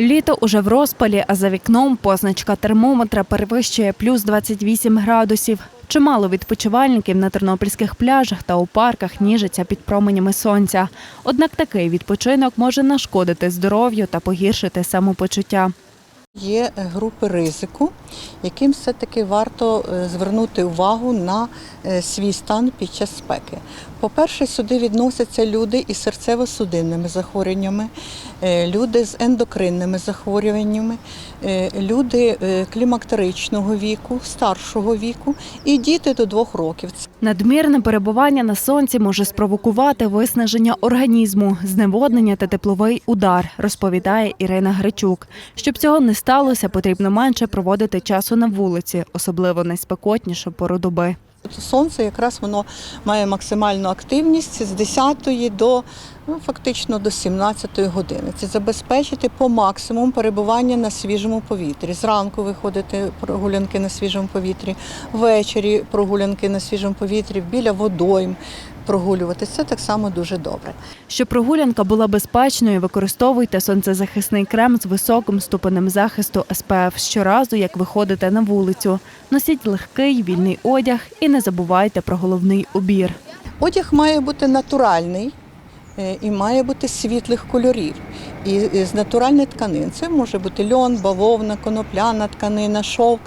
Літо уже в розпалі, а за вікном позначка термометра перевищує плюс 28 градусів. Чимало відпочивальників на тернопільських пляжах та у парках ніжаться під променями сонця. Однак такий відпочинок може нашкодити здоров'ю та погіршити самопочуття. Є групи ризику, яким все-таки варто е, звернути увагу на е, свій стан під час спеки. По-перше, сюди відносяться люди із серцево-судинними захворюваннями, е, люди з ендокринними захворюваннями, е, люди е, клімактеричного віку, старшого віку і діти до двох років. Надмірне перебування на сонці може спровокувати виснаження організму, зневоднення та тепловий удар, розповідає Ірина Гречук. Щоб цього не сталося, потрібно менше проводити часу на вулиці, особливо найспекотнішу пору доби. От Сонце якраз воно має максимальну активність з 10 до ну, фактично до 17 години. Це забезпечити по максимуму перебування на свіжому повітрі. Зранку виходити прогулянки на свіжому повітрі, ввечері прогулянки на свіжому повітрі, біля водойм прогулюватися. Це так само дуже добре. Щоб прогулянка була безпечною, використовуйте сонцезахисний крем з високим ступенем захисту СПФ щоразу, як виходите на вулицю. Носіть легкий вільний одяг і не забувайте про головний убір. Одяг має бути натуральний і має бути світлих кольорів. І і з натуральних тканин. Це може бути льон, бавовна, конопляна тканина, шовк,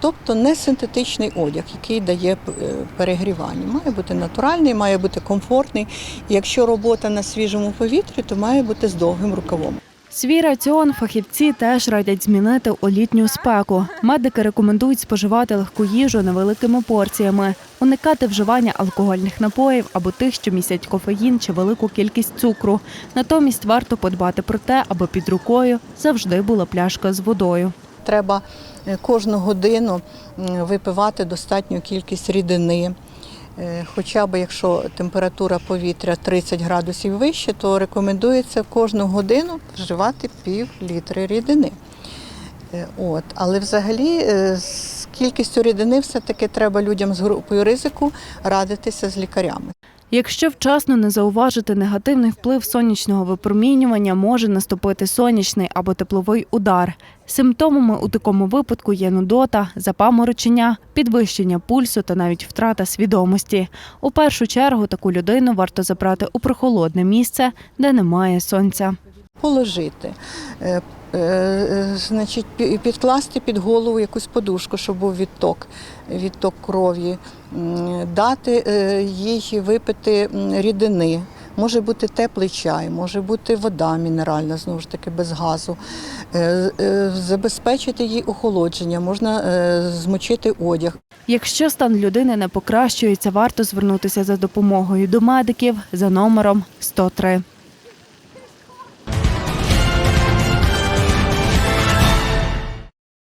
тобто не синтетичний одяг, який дає е, перегрівання. Має бути натуральний, має бути комфортний. І якщо робота на свіжому повітрі, то має бути з довгим рукавом. Свій раціон фахівці теж радять змінити у літню спеку. Медики рекомендують споживати легку їжу невеликими порціями, уникати вживання алкогольних напоїв або тих, що містять кофеїн чи велику кількість цукру. Натомість варто подбати про те, аби під рукою завжди була пляшка з водою. Треба е, кожну годину випивати достатню кількість рідини. Е, Хоча б якщо температура повітря 30 градусів вище, то рекомендується кожну годину вживати пів літри рідини. Е, От. Але взагалі е, з кількістю рідини все-таки треба людям з групою ризику радитися з лікарями. Якщо вчасно не зауважити негативний вплив сонячного випромінювання, може наступити сонячний або тепловий удар. Симптомами у такому випадку є нудота, запаморочення, підвищення пульсу та навіть втрата свідомості. У першу чергу таку людину варто забрати у прохолодне місце, де немає сонця. Положити, е, е, значить, підкласти під голову якусь подушку, щоб був відток, відток крові, дати е, їй випити рідини. Може бути теплий чай, може бути вода мінеральна, знову ж таки, без газу. Е, е, Забезпечити їй охолодження, можна е, змочити одяг. Якщо стан людини не покращується, варто звернутися за допомогою до медиків за номером 103.